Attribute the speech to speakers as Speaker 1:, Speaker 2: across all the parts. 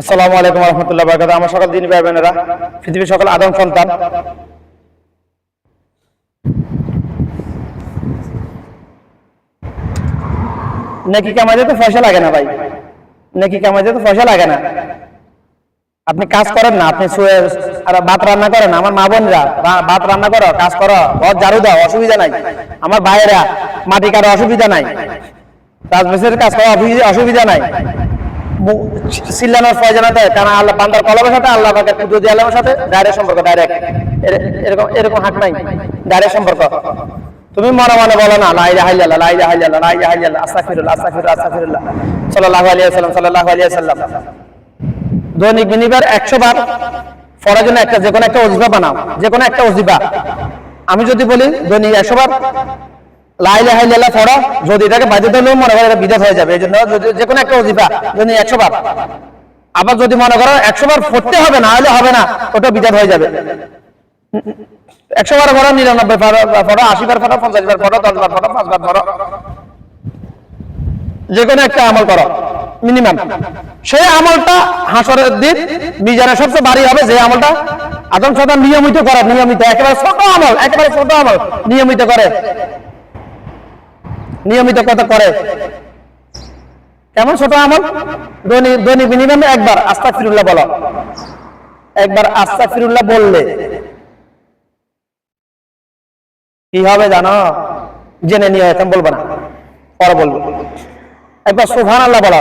Speaker 1: আসসালামু আলাইকুম রহমতুল্লাহ বরকাত আমার সকল দিন ভাই বোনেরা, পৃথিবীর সকল আদম সন্তান। নেকি কামাইতে তো পয়সা লাগে না ভাই? নেকি কামাইতে তো পয়সা লাগে না? আপনি কাজ করেন না, আপনি ভাত রান্না করেন আমার মা বোনরা ভাত রান্না করো, কাজ করো, ঘর ঝাড়ু দাও, অসুবিধা নাই। আমার ভাইয়েরা, মাটি কাটা অসুবিধা নাই। রাজমিস্ত্রির কাজ করা অসুবিধা নাই। চিল্লানোর প্রয়োজন আছে কারণ আল্লাহ বান্দার কলমের সাথে, আল্লাহ পাকের কুদরতি আলমের সাথে ডাইরেক্ট সম্পর্ক ডাইরেক্ট এরকম এরকম হাত নাই ডাইরেক্ট সম্পর্ক। তুমি মনে মনে বলো না লাই ইলাহা ইল্লাল্লাহ, লা ইলাহা ইল্লাল্লাহ, লা ইলাহা ইল্লাল্লাহ, আস্তাগফিরুল্লাহ আস্তাগফিরুল্লাহ আস্তাগফিরুল্লাহ। সাল্লাল্লাহু আলাইহি ওয়াসাল্লাম, সাল্লাল্লাহু আলাইহি ওয়াসাল্লাম। দৈনিক মিনিবার 100 বার পড়ার জন্য একটা যে কোনো একটা অজিবা বানাও যে কোনো একটা ওজিফা আমি যদি বলি দৈনিক 100 বার লাইলা হাইলাল্লাহ পড়ো যদি এটাকে বাধ্যতা হলেও মনে করে এটা বিদাত হয়ে যাবে। এই জন্য যে কোনো একটা ওজিফা যদি একশো বার। আবার যদি মনে করো একশো বার হবে, না হলে হবে না, ওটা বিদাত হয়ে যাবে। একশো বার নিরানব্বই আশি বার পঞ্চাশ বার দশ বার পাঁচ বার যে কোনো একটা আমল করো, মিনিমাম। সেই আমলটা হাসরের দিন মিজানের সবচেয়ে ভারী হবে, যে আমলটা আদম সদা নিয়মিত করে, নিয়মিত, একেবারে ছোট আমল, একেবারে ছোট আমল, নিয়মিত করে। নিয়মিত কত করে। কেমন ছোট আমল? দৈনিক মিনিমাম একবার আস্তা ফিরুল্লাহ বলো। একবার আস্তা ফিরুল্লাহ বললে। কি হবে জানো? জেনে নিয়ে এখন বলব না। পরে বলব। একবার সুহান আল্লাহ বলো।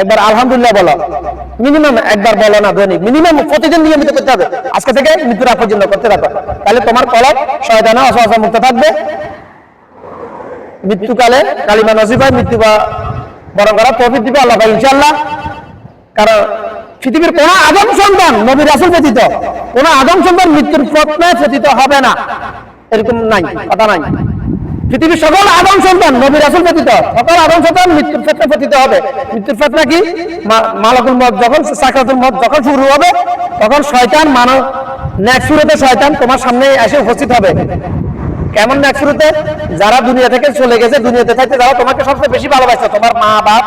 Speaker 1: একবার আলহামদুলিল্লাহ বলো। মিনিমাম একবার বলো না দৈনিক মিনিমাম প্রতিদিন নিয়মিত করতে হবে। আজকে থেকে মৃত্যুর পর্যন্ত করতে থাকো। তাহলে তোমার কলক শয়তানা অসহসা মুক্ত থাকবে। মৃত্যুকালে কালিমা নসিব হয় মৃত্যু বা বরং করা তৌফিক দিবে আল্লাহ ভাই, ইনশাআল্লাহ। কারণ পৃথিবীর কোন আদম সন্তান নবী রাসুল ব্যতীত, কোন আদম সন্তান মৃত্যুর প্রশ্নে ব্যতীত হবে না। এরকম নাই, কথা নাই। পৃথিবীর সকল আদম সন্তান নবী রাসুল ব্যতীত, সকল আদম সন্তান মৃত্যুর ক্ষেত্রে পতিত হবে। মৃত্যুর ক্ষেত্রে কি? মালাকুল মত যখন, সাকরাতুল মত যখন শুরু হবে, তখন শয়তান মানব শুরুতে শয়তান তোমার সামনে এসে উপস্থিত হবে। কেমন না শুরুতে, যারা দুনিয়া থেকে চলে গেছে, দুনিয়াতে থাকতে যারা তোমাকে সবচেয়ে বেশি ভালোবাসছে তোমার মা, বাপ,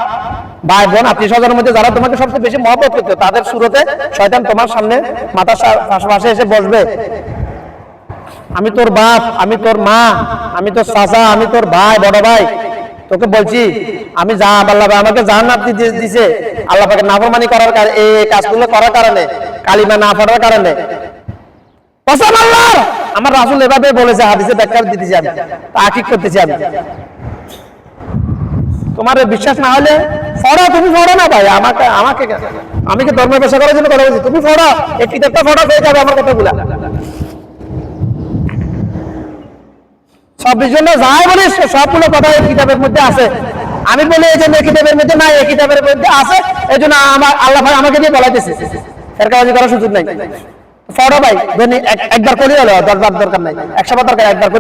Speaker 1: ভাই, বোন আত্মীয় স্বজনের মধ্যে যারা তোমাকে সবচেয়ে বেশি মহব্বত করতে, তাদের শুরুতে শয়তান তোমার সামনে মাথার পাশে এসে বসবে। আমি তোর বাপ, আমি তোর মা, আমি তোর চাচা, আমি তোর ভাই, বড় ভাই, তোকে বলছি, আমি যা, আল্লাহ আমাকে জান্নাত দিতে দিছে, আল্লাহ পাকে নাফরমানি করার কারণে এই কাজগুলো করার কারণে, কালিমা না পড়ার কারণে। কসম আল্লাহর! আমার রাসুল এভাবে বলেছে, হাদিসে ব্যাখ্যা দিতেছি আমি তাকিক করতেছি আমি। তোমার বিশ্বাস না হলে ফড়ো তুমি ফড়ো না ভাই, আমাকে আমাকে আমি কি ধর্ম পেশা করার জন্য কথা বলছি? তুমি ফড়ো এই কিতাবটা ফড়ো হয়ে যাবে আমার কথাগুলা। চব্বিশ জন্য যাই বলিস, সবগুলো কথা এই কিতাবের মধ্যে আছে। আমি বলি, এই জন্য কিতাবের মধ্যে নাই, এই কিতাবের মধ্যে আছে, এই জন্য আমার, আল্লাহ ভাই আমাকে দিয়ে বলাইতেছে। এর কারণে করার সুযোগ নাই। ফটো ভাই একবার করি হলো দরকার দরকার নাই। একশো দরকার একবার করলে